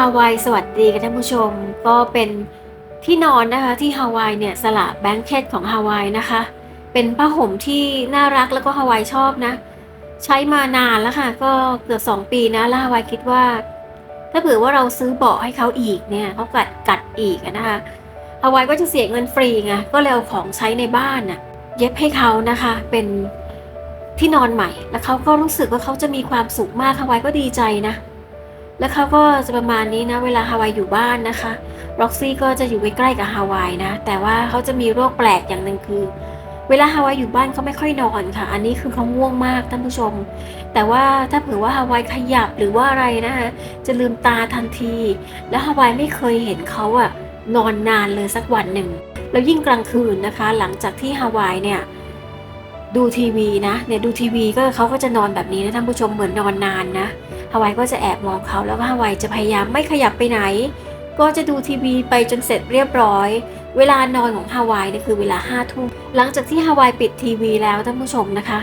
าวายสวัสดีกันท่านผู้ชม ก็เป็นที่นอนนะคะที่ฮาวายเนี่ยสละแบงเค็ตของฮาวายนะคะ เป็นผ้าห่มที่น่ารักแล้วก็ฮาวายชอบนะ ใช้มานานแล้วค่ะ ก็เกือบสองปีนะแล้วฮาวายคิดว่า ถ้าเผื่อว่าเราซื้อเบาะให้เขาอีกเนี่ยเขากัดกัดอีกนะคะฮาวายก็จะเสียเงินฟรีไงก็เลยเอาของใช้ในบ้านน่ะเย็บให้เขานะคะเป็นที่นอนใหม่แล้วเขาก็รู้สึกว่าเขาจะมีความสุขมากฮาวายก็ดีใจนะ แล้วเขาก็จะประมาณนี้นะเวลาฮาวายอยู่บ้านนะคะร็อกซี่ก็จะอยู่ใกล้ๆกับฮาวายนะ แต่ว่าเขาจะมีโรคแปลกอย่างหนึ่งคือ เวลาฮาวายอยู่บ้านเขาไม่ค่อยนอนค่ะ อันนี้คือเขาง่วงมากท่านผู้ชม แต่ว่าถ้าเผื่อว่าฮาวายขยับหรือว่าอะไรนะคะจะลืมตาทันที แล้วฮาวายไม่เคยเห็นเขาอะนอนนานเลยสักวันหนึ่งแล้วยิ่งกลางคืนนะคะ หลังจากที่ฮาวายเนี่ยดูทีวีนะเนี่ยดูทีวีก็เขาก็จะนอนแบบนี้นะท่านผู้ชมเหมือนนอนนานนะาวายก็จะแอบมองเขาแล้วก็ฮาวายจะพยายามไม่ขยับไปไหน ก็จะดูทีวีไปจนเสร็จเรียบร้อย เวลานอนของฮาวายเนี่ยคือเวลาห้าทุ่มหลังจากที่ฮาวายปิดทีวีแล้วท่านผู้ชมนะคะ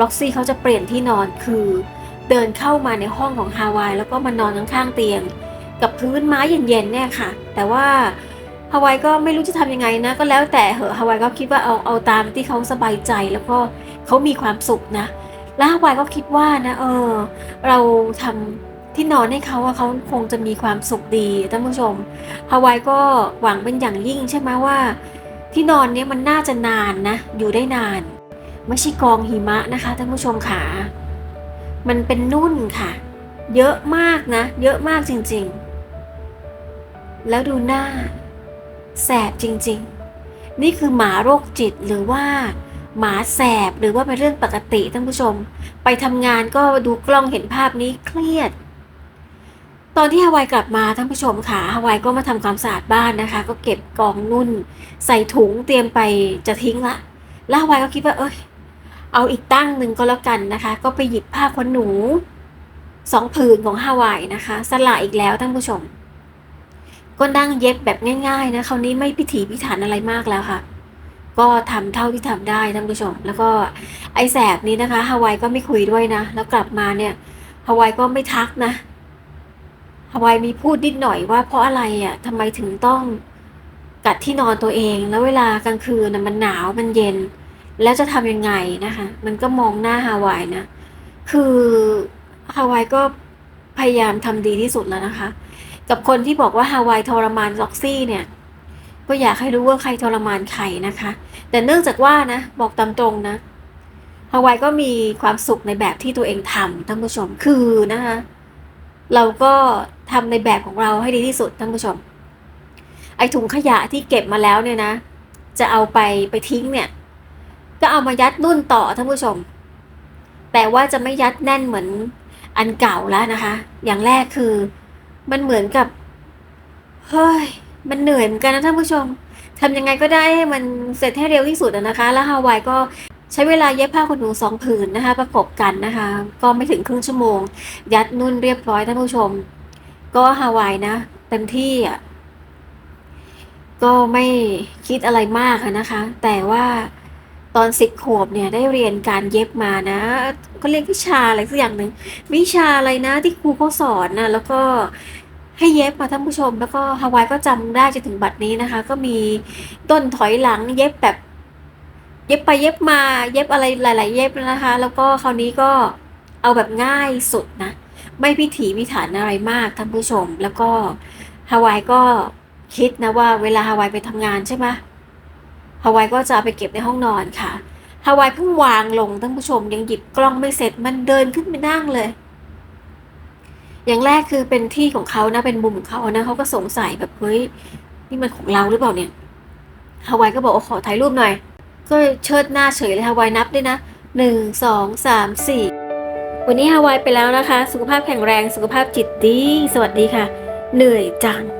ร็อกซี่เขาจะเปลี่ยนที่นอนคือ เดินเข้ามาในห้องของฮาวายแล้วก็มานอนข้างๆเตียง กับพื้นไม้เย็นๆเนี่ยค่ะ แต่ว่าฮาวายก็ไม่รู้จะทำยังไงนะ ก็แล้วแต่เหอะฮาวายก็คิดว่าเอาเอาตามที่เขาสบายใจแล้วก็เขามีความสุขนะ แล้วฮาวายก็คิดว่านะเออ เราทำที่นอนให้เขาว่าเขาคงจะมีความสุขดีท่านผู้ชมฮาวายก็หวังเป็นอย่างยิ่งใช่ไหมว่า ที่นอนเนี้ยมันน่าจะนานนะ อยู่ได้นาน ไม่ใช่กองหิมะนะคะท่านผู้ชมขามันเป็นนุ่นค่ะ เยอะมากนะ เยอะมากจริงๆ แล้วดูหน้า แสบจริงๆ นี่คือหมาโรคจิตหรือว่า หมาแสบหรือว่าเป็นเรื่องปกติท่านผู้ชม ไปทำงานก็ดูกล้องเห็นภาพนี้เครียด ตอนที่ฮาวายกลับมาท่านผู้ชมค่ะฮาวายก็มาทำความสะอาดบ้านนะคะ ก็เก็บกองนุ่น ใส่ถุงเตรียมไปจะทิ้งละ แล้วฮาวายก็คิดว่าเอ้ยเอาอีกตั้งหนึ่งก็แล้วกันนะคะ ก็ไปหยิบผ้าขนหนูสองผืนของฮาวายนะคะ สละอีกแล้วท่านผู้ชมก็นั่งเย็บแบบง่ายๆนะคราวนี้ไม่พิถีพิถันอะไรมากแล้วค่ะ ก็ทำเท่าที่ทำได้ท่านผู้ชม แล้วก็ไอแสบนี้นะคะฮาวายก็ไม่คุยด้วยนะ แล้วกลับมาเนี่ยฮาวายก็ไม่ทักนะฮาวายมีพูดนิดหน่อยว่าเพราะอะไรอะทำไมถึงต้องกัดที่นอนตัวเอง แล้วเวลากลางคืนนะมันหนาวมันเย็น แล้วจะทำยังไงนะคะ มันก็มองหน้าฮาวายนะ คือฮาวายก็พยายามทำดีที่สุดแล้วนะคะ กับคนที่บอกว่าฮาวายทรมานล็อกซี่เนี่ย ก็อยากให้รู้ว่าใครทรมานใครนะคะ แต่เนื่องจากว่านะบอกตามตรงนะฮาวายก็มีความสุขในแบบที่ตัวเองทำท่านผู้ชมคือนะคะเราก็ทำในแบบของเราให้ดีที่สุดท่านผู้ชม ไอถุงขยะที่เก็บมาแล้วเนี่ยนะ จะเอาไปไปทิ้งเนี่ยก็เอามายัดนุ่นต่อท่านผู้ชม แต่ว่าจะไม่ยัดแน่นเหมือนอันเก่าแล้วนะคะ อย่างแรกคือมันเหมือนกับ เฮ้ย มันเหนื่อยเหมือนกันนะท่านผู้ชมทำยังไงก็ได้ให้มันเสร็จให้เร็วที่สุดนะคะ แล้วฮาวายก็ใช้เวลาเย็บผ้าขนหนูสองผืนนะคะ ประกบกันนะคะ ก็ไม่ถึงครึ่งชั่วโมง ยัดนุ่นเรียบร้อยท่านผู้ชม ก็ฮาวายนะเต็มที่อะก็ไม่คิดอะไรมากนะคะ แต่ว่าตอนสิบขวบเนี่ยได้เรียนการเย็บมานะ ก็เรียนวิชาอะไรสักอย่างหนึ่งวิชาอะไรนะที่ครูเขาสอนนะแล้วก็ ให้เย็บมาท่านผู้ชม แล้วก็ฮาวายก็จำได้จนถึงบัดนี้นะคะ ก็มีต้นถอยหลังเย็บแบบ เย็บไปเย็บมาเย็บอะไรหลาย ๆ เย็บนะคะ แล้วก็คราวนี้ก็เอาแบบง่ายสุดนะ ไม่พิถีพิถันอะไรมากท่านผู้ชม แล้วก็ฮาวายก็คิดนะว่าเวลาฮาวายไปทำงานใช่ไหมฮาวายก็จะไปเก็บในห้องนอนค่ะฮาวายเพิ่งวางลงท่านผู้ชมยังหยิบกล้องไม่เสร็จมันเดินขึ้นไปนั่งเลย อย่างแรกคือเป็นที่ของเขานะเป็นมุมของเขานะเขาก็สงสัยแบบเฮ้ยนี่มันของเราหรือเปล่าเนี่ยฮาวายก็บอกว่าขอถ่ายรูปหน่อย ก็เชิดหน้าเฉยเลยฮาวายนับด้วยนะหนึ่งสองสามสี่วันนี้ฮาวายไปแล้วนะคะ สุขภาพแข็งแรงสุขภาพจิตดี สวัสดีค่ะ เหนื่อยจัง